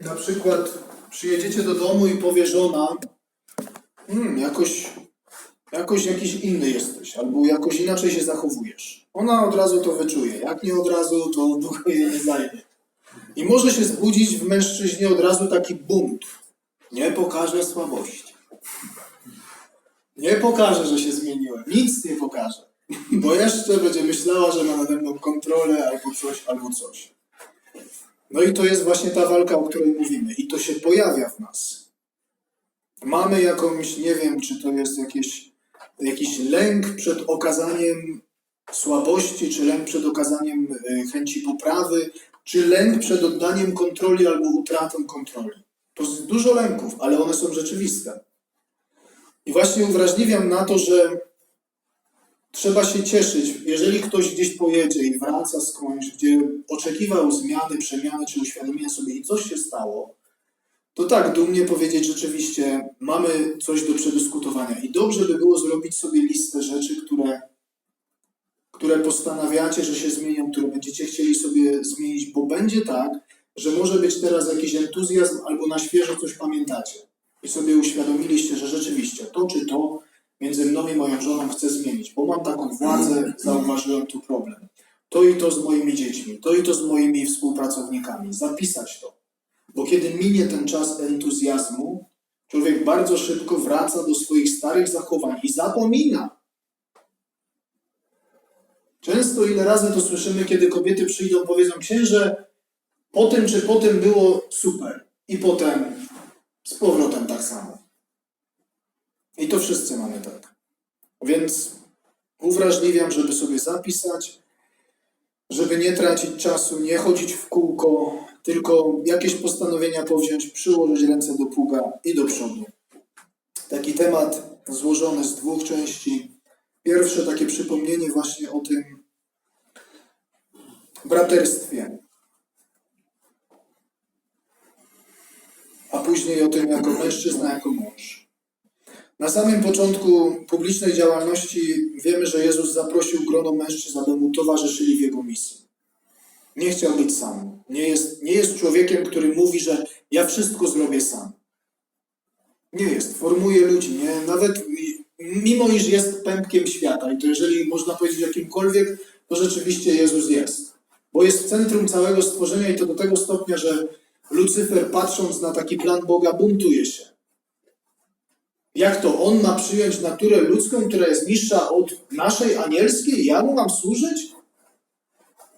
na przykład przyjedziecie do domu i powie żona, hmm, jakoś, jakoś jakiś inny jesteś, albo jakoś inaczej się zachowujesz. Ona od razu to wyczuje. Jak nie od razu, to długo jej nie zajmie. I może się zbudzić w mężczyźnie od razu taki bunt. Nie pokażę słabości. Nie pokażę, że się zmieniłem. Nic nie pokażę. Bo jeszcze będzie myślała, że ma nade mną kontrolę albo coś, albo coś. No i to jest właśnie ta walka, o której mówimy. I to się pojawia w nas. Mamy jakąś, nie wiem, czy to jest jakieś, jakiś lęk przed okazaniem słabości, czy lęk przed okazaniem e, chęci poprawy, czy lęk przed oddaniem kontroli albo utratą kontroli. To jest dużo lęków, ale one są rzeczywiste. I właśnie uwrażliwiam na to, że trzeba się cieszyć, jeżeli ktoś gdzieś pojedzie i wraca skądś, gdzie oczekiwał zmiany, przemiany czy uświadomienia sobie i coś się stało, to tak, dumnie powiedzieć rzeczywiście, mamy coś do przedyskutowania. I dobrze by było zrobić sobie listę rzeczy, które, które postanawiacie, że się zmienią, które będziecie chcieli sobie zmienić, bo będzie tak, że może być teraz jakiś entuzjazm albo na świeżo coś pamiętacie. I sobie uświadomiliście, że rzeczywiście to czy to między mną i moją żoną chcę zmienić, bo mam taką władzę, zauważyłem tu problem. To i to z moimi dziećmi, to i to z moimi współpracownikami. Zapisać to. Bo kiedy minie ten czas entuzjazmu, człowiek bardzo szybko wraca do swoich starych zachowań i zapomina. Często ile razy to słyszymy, kiedy kobiety przyjdą, powiedzą księże, po tym czy po tym było super. I potem z powrotem tak samo. I to wszyscy mamy tak. Więc uwrażliwiam, żeby sobie zapisać, żeby nie tracić czasu, nie chodzić w kółko, tylko jakieś postanowienia powziąć, przyłożyć ręce do pługa i do przodu. Taki temat złożony z dwóch części. Pierwsze takie przypomnienie właśnie o tym braterstwie, a później o tym jako mężczyzna, jako mąż. Na samym początku publicznej działalności wiemy, że Jezus zaprosił grono mężczyzn, aby mu towarzyszyli w jego misji. Nie chciał być sam. Nie jest, nie jest człowiekiem, który mówi, że ja wszystko zrobię sam. Nie jest. Formuje ludzi. Nie? Nawet mimo, iż jest pępkiem świata i to jeżeli można powiedzieć jakimkolwiek, to rzeczywiście Jezus jest. Bo jest w centrum całego stworzenia i to do tego stopnia, że Lucyfer patrząc na taki plan Boga buntuje się. Jak to on ma przyjąć naturę ludzką, która jest niższa od naszej anielskiej? Ja mu mam służyć?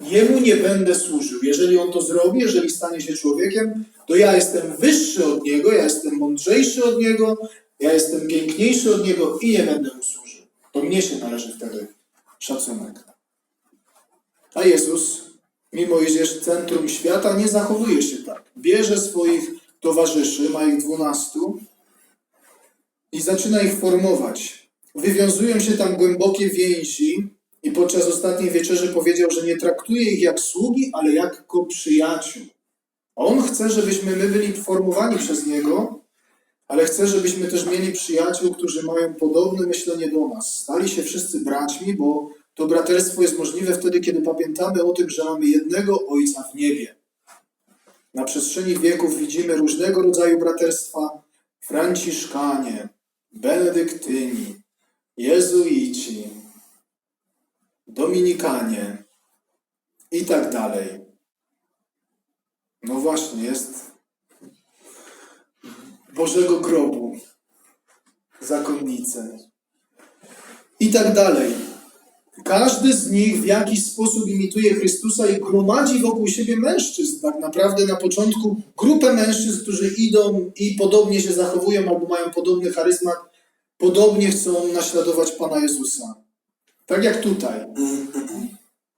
Jemu nie będę służył. Jeżeli on to zrobi, jeżeli stanie się człowiekiem, to ja jestem wyższy od niego, ja jestem mądrzejszy od niego, ja jestem piękniejszy od niego i nie będę mu służył. To mnie się należy wtedy szacunek. A Jezus, mimo iż jest centrum świata, nie zachowuje się tak. Bierze swoich towarzyszy, ma ich dwunastu, i zaczyna ich formować. Wywiązują się tam głębokie więzi i podczas ostatniej wieczerzy powiedział, że nie traktuje ich jak sługi, ale jak przyjaciół. On chce, żebyśmy my byli formowani przez Niego, ale chce, żebyśmy też mieli przyjaciół, którzy mają podobne myślenie do nas. Stali się wszyscy braćmi, bo to braterstwo jest możliwe wtedy, kiedy pamiętamy o tym, że mamy jednego Ojca w niebie. Na przestrzeni wieków widzimy różnego rodzaju braterstwa, Franciszkanie, Benedyktyni, Jezuici, Dominikanie i tak dalej. No właśnie, jest Bożego grobu, zakonnice i tak dalej. Każdy z nich w jakiś sposób imituje Chrystusa i gromadzi wokół siebie mężczyzn. Tak naprawdę na początku grupę mężczyzn, którzy idą i podobnie się zachowują albo mają podobny charyzmat, podobnie chcą naśladować Pana Jezusa. Tak jak tutaj.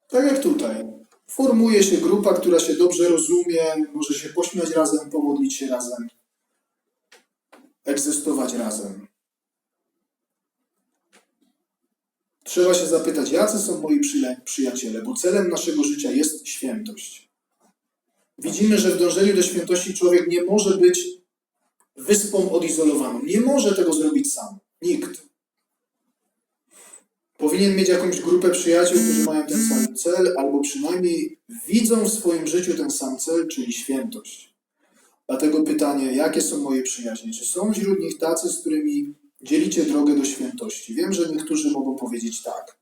Tak jak tutaj. Formuje się grupa, która się dobrze rozumie, może się pośmiać razem, pomodlić się razem, egzystować razem. Trzeba się zapytać, jacy są moi przyjaciele, bo celem naszego życia jest świętość. Widzimy, że w dążeniu do świętości człowiek nie może być wyspą odizolowaną. Nie może tego zrobić sam. Nikt. Powinien mieć jakąś grupę przyjaciół, którzy mają ten sam cel, albo przynajmniej widzą w swoim życiu ten sam cel, czyli świętość. Dlatego pytanie, jakie są moje przyjaźnie? Czy są wśród nich tacy, z którymi dzielicie drogę do świętości? Wiem, że niektórzy mogą powiedzieć tak.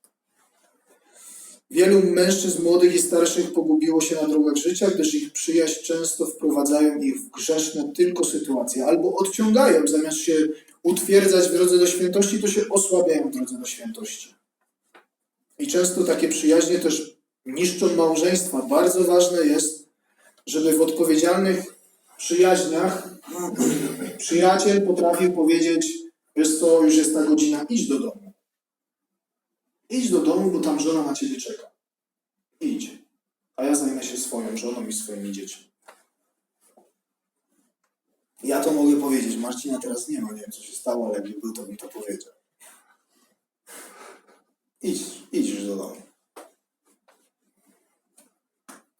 Wielu mężczyzn młodych i starszych pogubiło się na drogach życia, gdyż ich przyjaźń często wprowadzają ich w grzeszne tylko sytuacje, albo odciągają, zamiast się utwierdzać w drodze do świętości, to się osłabiają w drodze do świętości. I często takie przyjaźnie też niszczą małżeństwa. Bardzo ważne jest, żeby w odpowiedzialnych przyjaźniach przyjaciel potrafił powiedzieć, wiesz co, już jest ta godzina, idź do domu. Idź do domu, bo tam żona na ciebie czeka. Idź. A ja zajmę się swoją żoną i swoimi dziećmi. Ja to mogę powiedzieć. Marcina teraz nie ma, nie wiem co się stało, ale jakby był, to bym to powiedział. Idź, idź już do domu.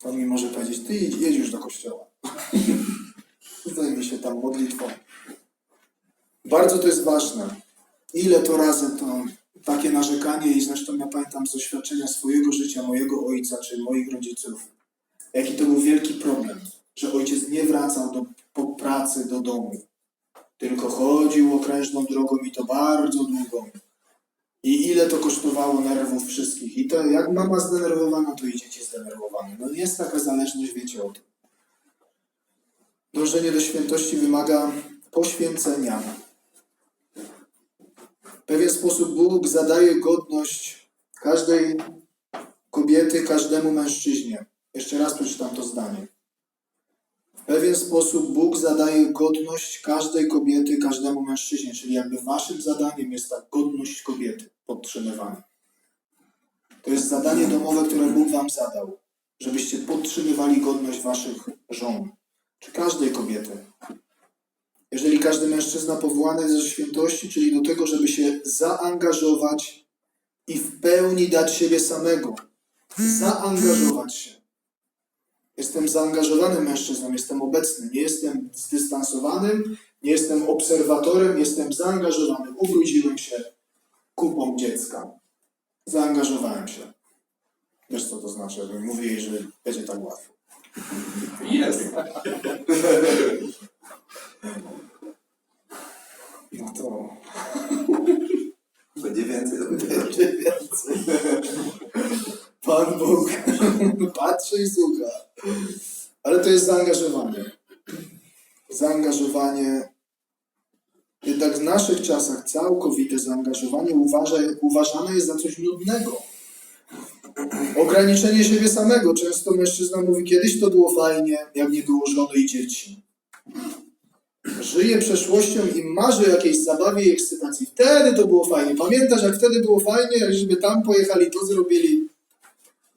On mi może powiedzieć, ty idź, jedź już do kościoła. Zajmij się tam modlitwą. Bardzo to jest ważne. Ile to razy to takie narzekanie i zresztą ja pamiętam z doświadczenia swojego życia, mojego ojca czy moich rodziców, jaki to był wielki problem, że ojciec nie wracał do, po pracy do domu, tylko chodził okrężną drogą i to bardzo długą. I ile to kosztowało nerwów wszystkich. I to jak mama zdenerwowana, to i dzieci zdenerwowane. No jest taka zależność, wiecie o tym. Dążenie do świętości wymaga poświęcenia. W pewien sposób Bóg zadaje godność każdej kobiety, każdemu mężczyźnie. Jeszcze raz przeczytam to zdanie. W pewien sposób Bóg zadaje godność każdej kobiety, każdemu mężczyźnie, czyli jakby waszym zadaniem jest ta godność kobiety, podtrzymywanie. To jest zadanie domowe, które Bóg wam zadał, żebyście podtrzymywali godność waszych żon, czy każdej kobiety. Jeżeli każdy mężczyzna powołany jest do świętości, czyli do tego, żeby się zaangażować i w pełni dać siebie samego. Zaangażować się. Jestem zaangażowanym mężczyzną, jestem obecny, nie jestem zdystansowanym, nie jestem obserwatorem, jestem zaangażowany. Ubrudziłem się kupą dziecka. Zaangażowałem się. Wiesz co to znaczy? Mówię jej, że będzie tak łatwo. Jest. No to Będzie więcej. będzie więcej. Pan Bóg patrzy i słucha. Ale to jest zaangażowanie. Zaangażowanie. Jednak w naszych czasach całkowite zaangażowanie uważa, uważane jest za coś nudnego. Ograniczenie siebie samego. Często mężczyzna mówi, kiedyś to było fajnie, jak nie było żony i dzieci. Żyje przeszłością i marzy o jakiejś zabawie i ekscytacji. Wtedy to było fajnie. Pamiętasz, jak wtedy było fajnie, jak żeby tam pojechali, to zrobili.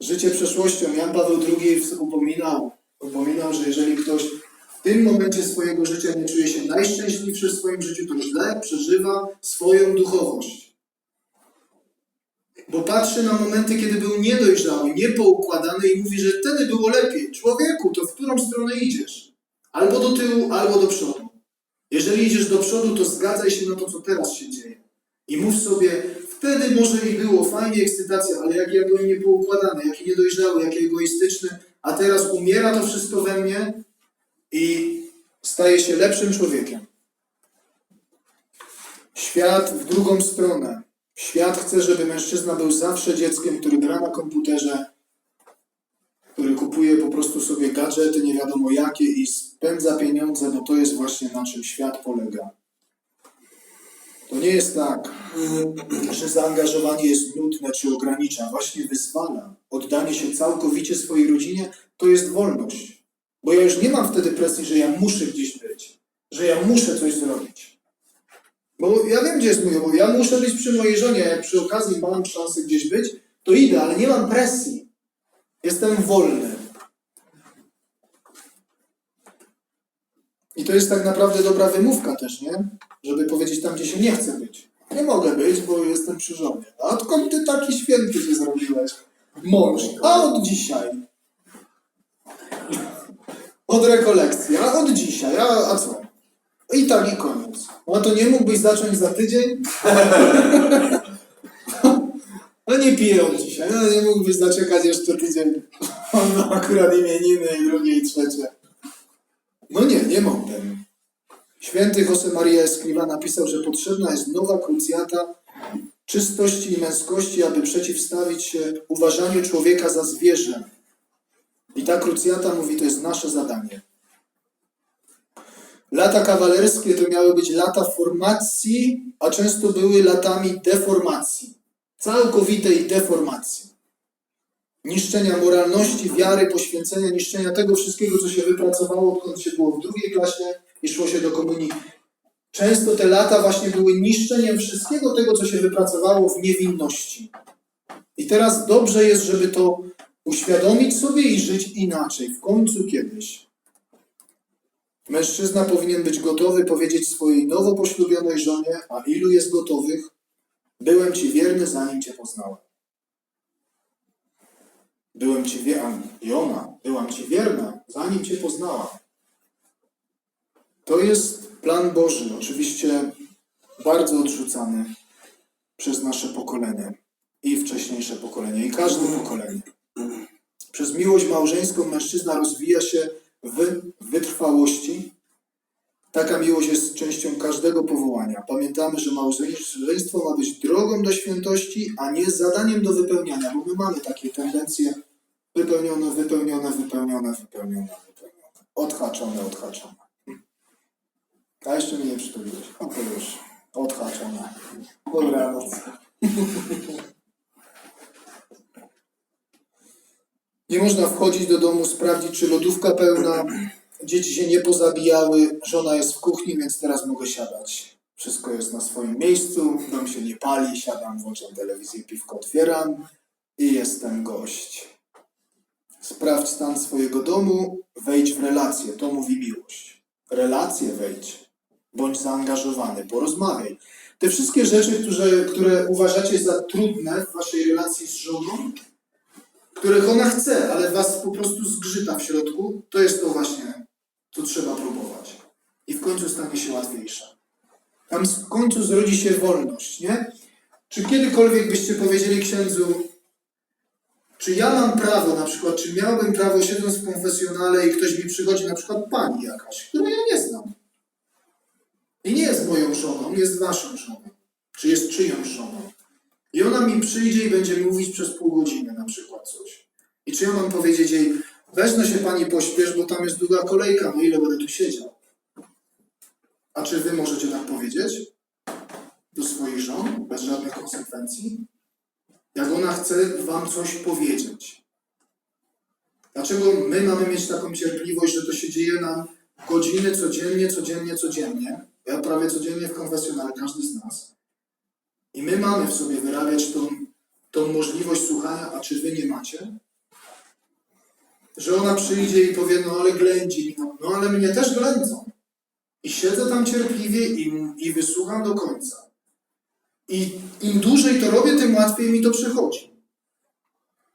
Życie przeszłością. Jan Paweł II upominał, upominał, że jeżeli ktoś w tym momencie swojego życia nie czuje się najszczęśliwszy w swoim życiu, to źle przeżywa swoją duchowość. Bo patrzy na momenty, kiedy był niedojrzały, niepoukładany i mówi, że wtedy było lepiej. Człowieku, to w którą stronę idziesz? Albo do tyłu, albo do przodu. Jeżeli idziesz do przodu, to zgadzaj się na to, co teraz się dzieje. I mów sobie, wtedy może i było fajnie, ekscytacja, ale jak ja byłem niepoukładany, jaki niedojrzały, jaki egoistyczny, a teraz umiera to wszystko we mnie i staję się lepszym człowiekiem. Świat w drugą stronę. Świat chce, żeby mężczyzna był zawsze dzieckiem, który gra na komputerze, który kupuje po prostu sobie gadżety, nie wiadomo jakie i spędza pieniądze, bo to jest właśnie na czym świat polega. To nie jest tak, że zaangażowanie jest nudne czy ogranicza, właśnie wyzwala. Oddanie się całkowicie swojej rodzinie to jest wolność. Bo ja już nie mam wtedy presji, że ja muszę gdzieś być, że ja muszę coś zrobić. Bo ja wiem, gdzie jest mój obowiązek. Ja muszę być przy mojej żonie, jak przy okazji mam szansę gdzieś być, to idę, ale nie mam presji. Jestem wolny. I to jest tak naprawdę dobra wymówka też, nie? Żeby powiedzieć tam, gdzie się nie chce być. Nie mogę być, bo jestem przy żonie. A odkąd ty taki święty się zrobiłeś? Mąż. A od dzisiaj. Od rekolekcji, a od dzisiaj, a, a co? I tak i koniec. No to nie mógłbyś zacząć za tydzień? No nie piję od dzisiaj, no nie mógłbyś zaczekać jeszcze tydzień. On ma akurat imieniny i drugie i trzecie. No nie, nie ten. Święty Jose Maria Escriva napisał, że potrzebna jest nowa krucjata czystości i męskości, aby przeciwstawić się uważaniu człowieka za zwierzę. I ta krucjata mówi, to jest nasze zadanie. Lata kawalerskie to miały być lata formacji, a często były latami deformacji. Całkowitej deformacji. Niszczenia moralności, wiary, poświęcenia, niszczenia tego wszystkiego, co się wypracowało, odkąd się było w drugiej klasie i szło się do komunii. Często te lata właśnie były niszczeniem wszystkiego tego, co się wypracowało w niewinności. I teraz dobrze jest, żeby to uświadomić sobie i żyć inaczej, w końcu kiedyś. Mężczyzna powinien być gotowy powiedzieć swojej nowo poślubionej żonie, a ilu jest gotowych? Byłem ci wierny, zanim cię poznałem. Byłem ci wierna, i ona, byłam ci wierna, zanim cię poznałam. To jest plan Boży, oczywiście bardzo odrzucany przez nasze pokolenie i wcześniejsze pokolenie, i każde pokolenie. Przez miłość małżeńską mężczyzna rozwija się w wytrwałości. Taka miłość jest częścią każdego powołania. Pamiętamy, że małżeństwo ma być drogą do świętości, a nie zadaniem do wypełniania, bo my mamy takie tendencje wypełnione, wypełnione, wypełnione, wypełnione, wypełnione. Odhaczone, odhaczone. A jeszcze mnie nie przytuliłeś. No to już. Odhaczone. Nie można wchodzić do domu, sprawdzić, czy lodówka pełna, dzieci się nie pozabijały, żona jest w kuchni, więc teraz mogę siadać. Wszystko jest na swoim miejscu, dom się nie pali, siadam, włączam telewizję, piwko otwieram i jestem gość. Sprawdź stan swojego domu, wejdź w relacje, to mówi miłość. Relacje wejdź, bądź zaangażowany, porozmawiaj. Te wszystkie rzeczy, które, które uważacie za trudne w waszej relacji z żoną, których ona chce, ale was po prostu zgrzyta w środku, to jest to właśnie, co trzeba próbować. I w końcu stanie się łatwiejsze. Tam w końcu zrodzi się wolność, nie? Czy kiedykolwiek byście powiedzieli księdzu, czy ja mam prawo, na przykład, czy miałbym prawo siedząc w konfesjonale i ktoś mi przychodzi, na przykład pani jakaś, której ja nie znam. I nie jest moją żoną, jest waszą żoną. Czy jest czyjąś żoną. I ona mi przyjdzie i będzie mówić przez pół godziny na przykład coś. I czy ja mam powiedzieć jej, weź się pani pośpiesz, bo tam jest długa kolejka, no ile będę tu siedział. A czy wy możecie tak powiedzieć? Do swoich żon, bez żadnych konsekwencji? Jak ona chce wam coś powiedzieć. Dlaczego my mamy mieć taką cierpliwość, że to się dzieje nam godziny codziennie, codziennie, codziennie? Ja prawie codziennie w konfesjonale, każdy z nas. I my mamy w sobie wyrabiać tą, tą możliwość słuchania, a czy wy nie macie? Że ona przyjdzie i powie, no ale ględzi mi, no, no ale mnie też ględzą. I siedzę tam cierpliwie i, i wysłucham do końca. I im dłużej to robię, tym łatwiej mi to przychodzi.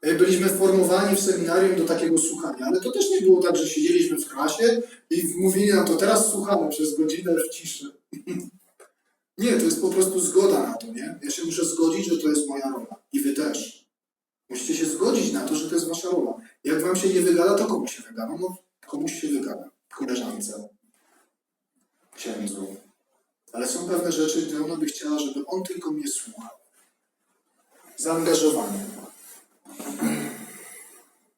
E, Byliśmy formowani w seminarium do takiego słuchania, ale to też nie było tak, że siedzieliśmy w klasie i mówili nam to teraz słuchamy przez godzinę w ciszy. Nie, to jest po prostu zgoda na to, nie? Ja się muszę zgodzić, że to jest moja rola. I wy też. Musicie się zgodzić na to, że to jest wasza rola. Jak wam się nie wygada, to komu się wygada? No, komuś się wygada. Koleżance. Księdzu. Ale są pewne rzeczy, gdzie ona by chciała, żeby on tylko mnie słuchał. Zaangażowanie.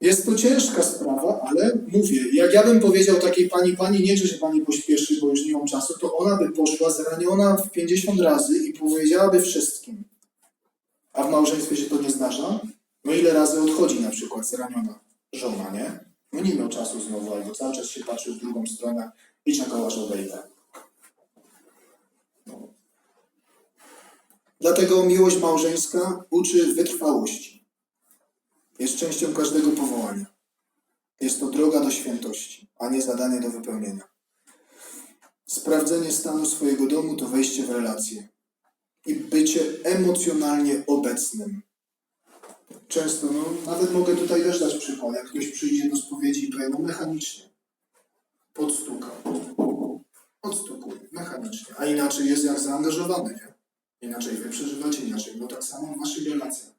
Jest to ciężka sprawa, ale mówię, jak ja bym powiedział takiej pani, pani nie, że się pani pośpieszy, bo już nie mam czasu, to ona by poszła zraniona w 50 razy i powiedziałaby wszystkim. A w małżeństwie się to nie zdarza? No ile razy odchodzi na przykład zraniona żona, nie? No nie miał czasu znowu, albo cały czas się patrzył w drugą stronę i czekał aż odejdę. No. Dlatego miłość małżeńska uczy wytrwałości. Jest częścią każdego powołania. Jest to droga do świętości, a nie zadanie do wypełnienia. Sprawdzenie stanu swojego domu to wejście w relacje i bycie emocjonalnie obecnym. Często, no, nawet mogę tutaj też dać przykład, jak ktoś przyjdzie do spowiedzi i powie, no mechanicznie, podstukał, podstukuje, mechanicznie, a inaczej jest jak zaangażowany, nie? Inaczej wy przeżywacie, inaczej, bo tak samo w waszych relacjach.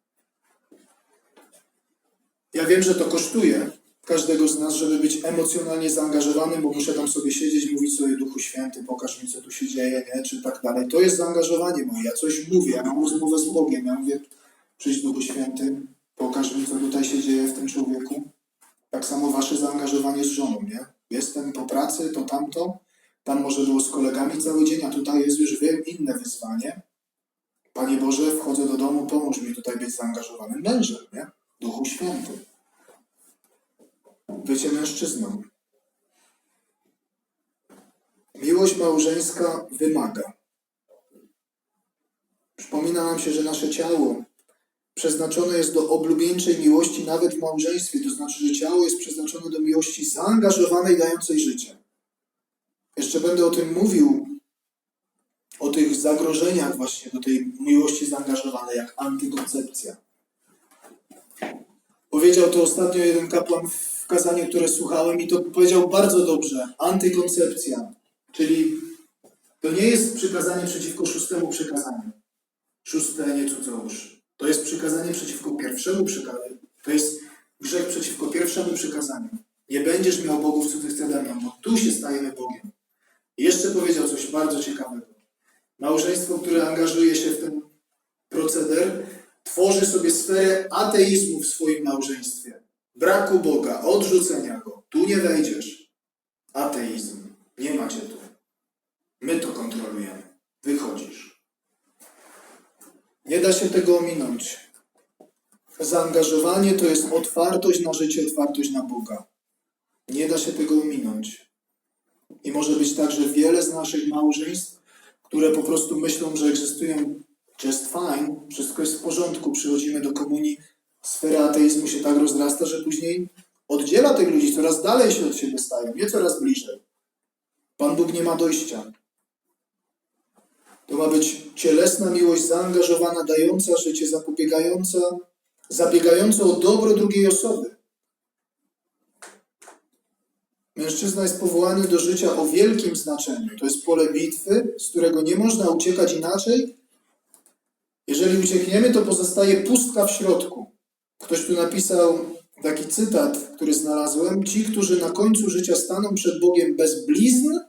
Ja wiem, że to kosztuje, każdego z nas, żeby być emocjonalnie zaangażowanym, bo muszę tam sobie siedzieć, mówić sobie Duchu Święty, pokaż mi, co tu się dzieje, nie? czy tak dalej. To jest zaangażowanie moje. Ja coś mówię, ja mam rozmowę z Bogiem, ja mówię, przyjdź Duchu Święty, pokaż mi, co tutaj się dzieje w tym człowieku. Tak samo wasze zaangażowanie z żoną, nie? Jestem po pracy, to tamto, tam może było z kolegami cały dzień, a tutaj jest już, wiem, inne wyzwanie. Panie Boże, wchodzę do domu, pomóż mi tutaj być zaangażowanym mężem, nie? Duchu Święty. Bycie mężczyzną. Miłość małżeńska wymaga. Przypomina nam się, że nasze ciało przeznaczone jest do oblubieńczej miłości nawet w małżeństwie. To znaczy, że ciało jest przeznaczone do miłości zaangażowanej, dającej życie. Jeszcze będę o tym mówił, o tych zagrożeniach właśnie do tej miłości zaangażowanej, jak antykoncepcja. Powiedział to ostatnio jeden kapłan w kazaniu, które słuchałem i to powiedział bardzo dobrze. Antykoncepcja, czyli to nie jest przykazanie przeciwko szóstemu przykazaniu. Szóste nie cudzołóż. To jest przykazanie przeciwko pierwszemu przykazaniu. To jest grzech przeciwko pierwszemu przykazaniu. Nie będziesz miał bogów cudzych cedeną, bo tu się stajemy Bogiem. I jeszcze powiedział coś bardzo ciekawego. Małżeństwo, które angażuje się w ten proceder, tworzy sobie sferę ateizmu w swoim małżeństwie. Braku Boga, odrzucenia Go. Tu nie wejdziesz. Ateizm. Nie macie tu. My to kontrolujemy. Wychodzisz. Nie da się tego ominąć. Zaangażowanie to jest otwartość na życie, otwartość na Boga. Nie da się tego ominąć. I może być tak, że wiele z naszych małżeństw, które po prostu myślą, że egzystują just fine, wszystko jest w porządku, przychodzimy do komunii, sfera ateizmu się tak rozrasta, że później oddziela tych ludzi, coraz dalej się od siebie stają, nie coraz bliżej. Pan Bóg nie ma dojścia. To ma być cielesna miłość zaangażowana, dająca życie, zapobiegająca, zabiegająca o dobro drugiej osoby. Mężczyzna jest powołany do życia o wielkim znaczeniu. To jest pole bitwy, z którego nie można uciekać inaczej. Jeżeli uciekniemy, to pozostaje pustka w środku. Ktoś tu napisał taki cytat, który znalazłem. Ci, którzy na końcu życia staną przed Bogiem bez blizn,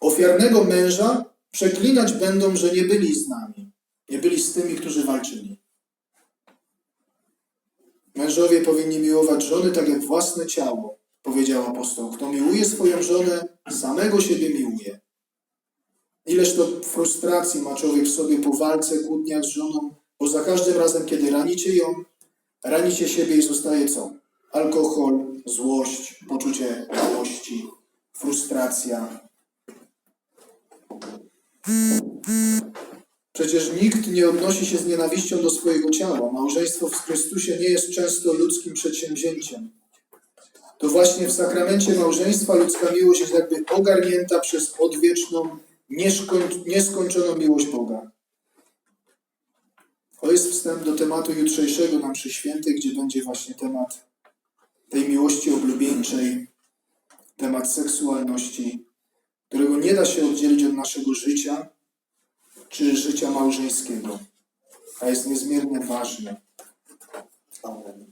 ofiarnego męża, przeklinać będą, że nie byli z nami. Nie byli z tymi, którzy walczyli. Mężowie powinni miłować żony tak jak własne ciało, powiedział apostoł. Kto miłuje swoją żonę, samego siebie miłuje. Ileż to frustracji ma człowiek w sobie po walce, kłótniach z żoną, bo za każdym razem, kiedy ranicie ją, ranicie siebie i zostaje co? Alkohol, złość, poczucie radości, frustracja. Przecież nikt nie odnosi się z nienawiścią do swojego ciała. Małżeństwo w Chrystusie nie jest często ludzkim przedsięwzięciem. To właśnie w sakramencie małżeństwa ludzka miłość jest jakby ogarnięta przez odwieczną, nieskoń- nieskończoną miłość Boga. To jest wstęp do tematu jutrzejszego na mszy świętej, gdzie będzie właśnie temat tej miłości oblubieńczej, temat seksualności, którego nie da się oddzielić od naszego życia czy życia małżeńskiego, a jest niezmiernie ważny. Amen.